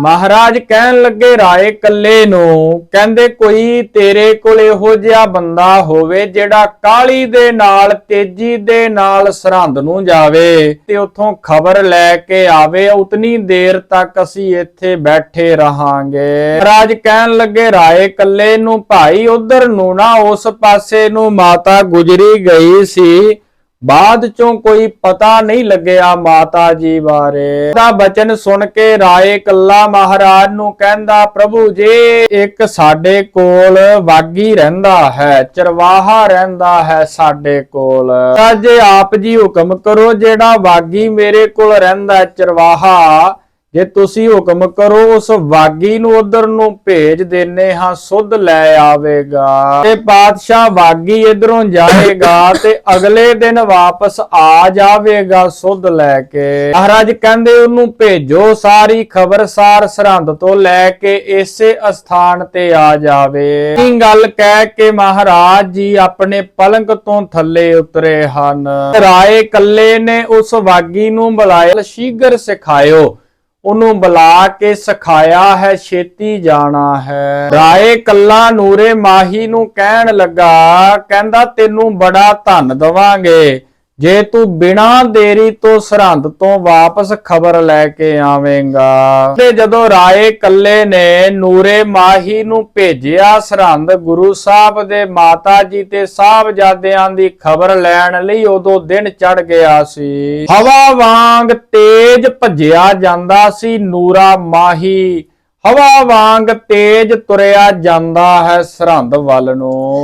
ਮਹਾਰਾਜ ਕਹਿਣ ਲੱਗੇ, ਰਾਏ ਕੱਲੇ ਨੂੰ। ਕਹਿੰਦੇ, ਕੋਈ ਤੇਰੇ ਕੋਲ ਇਹੋ ਜਿਹਾ ਬੰਦਾ ਹੋਵੇ ਜਿਹੜਾ ਕਾਲੀ ਦੇ ਨਾਲ, ਤੇਜ਼ੀ ਦੇ ਨਾਲ ਸਰਹੰਦ ਨੂੰ ਜਾਵੇ ਤੇ ਉੱਥੋਂ ਖਬਰ ਲੈ ਕੇ ਆਵੇ, ਉਤਨੀ ਦੇਰ ਤੱਕ ਅਸੀਂ ਇੱਥੇ ਬੈਠੇ ਰਹਾਂਗੇ। ਮਹਾਰਾਜ ਕਹਿਣ ਲੱਗੇ, ਰਾਏ ਕੱਲੇ ਨੂੰ ਭਾਈ, ਉਧਰ ਨੂੰ ਨਾ, ਉਸ ਪਾਸੇ ਨੂੰ ਮਾਤਾ ਗੁਜਰੀ ਗਈ ਸੀ। ਬਾਅਦ ਚੋਂ ਕੋਈ ਪਤਾ ਨਹੀਂ ਲੱਗਿਆ ਮਾਤਾ ਜੀ ਬਾਰੇ। ਦਾ ਬਚਨ ਸੁਣ ਕੇ ਰਾਏ ਕੱਲਾ ਮਹਾਰਾਜ ਨੂੰ ਕਹਿੰਦਾ, ਪ੍ਰਭੂ ਜੀ, ਇੱਕ ਸਾਡੇ ਕੋਲ ਵਾਗੀ ਰਹਿੰਦਾ ਹੈ, ਚਰਵਾਹਾ ਰਹਿੰਦਾ ਹੈ ਸਾਡੇ ਕੋਲ। ਤਾਂ ਜੇ ਆਪ ਜੀ ਹੁਕਮ ਕਰੋ, ਜਿਹੜਾ ਵਾਗੀ ਮੇਰੇ ਕੋਲ ਰਹਿੰਦਾ ਚਰਵਾਹਾ ਜੇ ਤੁਸੀਂ ਹੁਕਮ ਕਰੋ, ਉਸ ਵਾਗੀ ਨੂੰ ਉਧਰ ਨੂੰ ਭੇਜ ਦੇਨੇ ਹਾਂ, ਸੁੱਧ ਲੈ ਆਵੇਗਾ। ਤੇ ਪਾਤਸ਼ਾਹ ਵਾਗੀ ਇਧਰੋਂ ਜਾਏਗਾ ਤੇ ਅਗਲੇ ਦਿਨ ਵਾਪਸ ਆ ਜਾਵੇਗਾ ਸੁਧ ਲੈ ਕੇ। ਮਹਾਰਾਜ ਕਹਿੰਦੇ ਉਹਨੂੰ ਭੇਜੋ ਸਾਰੀ ਖਬਰਸਾਰ ਸਰਹੰਦ ਤੋਂ ਲੈ ਕੇ ਇਸੇ ਅਸਥਾਨ ਤੇ ਆ ਜਾਵੇ। ਇਹ ਗੱਲ ਕਹਿ ਕੇ ਮਹਾਰਾਜ ਜੀ ਆਪਣੇ ਪਲੰਗ ਤੋਂ ਥੱਲੇ ਉਤਰੇ ਹਨ। ਰਾਏ ਕੱਲੇ ਨੇ ਉਸ ਵਾਗੀ ਨੂੰ ਬੁਲਾਇਆ ਸ਼ੀਗਰ ਸਿਖਾਇਓ। ਉਹਨੂੰ ਬੁਲਾ ਕੇ ਸਿਖਾਇਆ ਹੈ, ਛੇਤੀ ਜਾਣਾ ਹੈ। ਰਾਏ ਕੱਲਾ ਨੂਰੇ ਮਾਹੀ ਨੂੰ ਕਹਿਣ ਲੱਗਾ, ਕਹਿੰਦਾ ਤੈਨੂੰ ਬੜਾ ਧਨ ਦਵਾਂਗੇ। ਜੇ ਤੂੰ ਬਿਨਾ ਦੇਰੀ ਤੋਂ ਸਰਹੰਦ ਤੋਂ ਵਾਪਸ ਖਬਰ ਲੈ ਕੇ ਆਵੇਂਗਾ। ਤੇ ਜਦੋਂ ਰਾਏ ਕੱਲੇ ਨੇ ਨੂਰੇ ਮਾਹੀ ਨੂੰ ਭੇਜਿਆ ਸਰਹੰਦ, ਗੁਰੂ ਸਾਹਿਬ ਦੇ ਮਾਤਾ ਜੀ ਤੇ ਸਾਹਿਬਜ਼ਾਦਿਆਂ ਦੀ ਖਬਰ ਲੈਣ ਲਈ ਉਦੋਂ ਦਿਨ ਚੜ ਗਿਆ ਸੀ। ਹਵਾ ਵਾਂਗ ਤੇਜ਼ ਭੱਜਿਆ ਜਾਂਦਾ ਸੀ ਨੂਰਾ ਮਾਹੀ। ਹਵਾ ਵਾਂਗ ਤੇਜ਼ ਤੁਰਿਆ ਜਾਂਦਾ ਹੈ ਸਰਹੰਦ ਵੱਲ ਨੂੰ।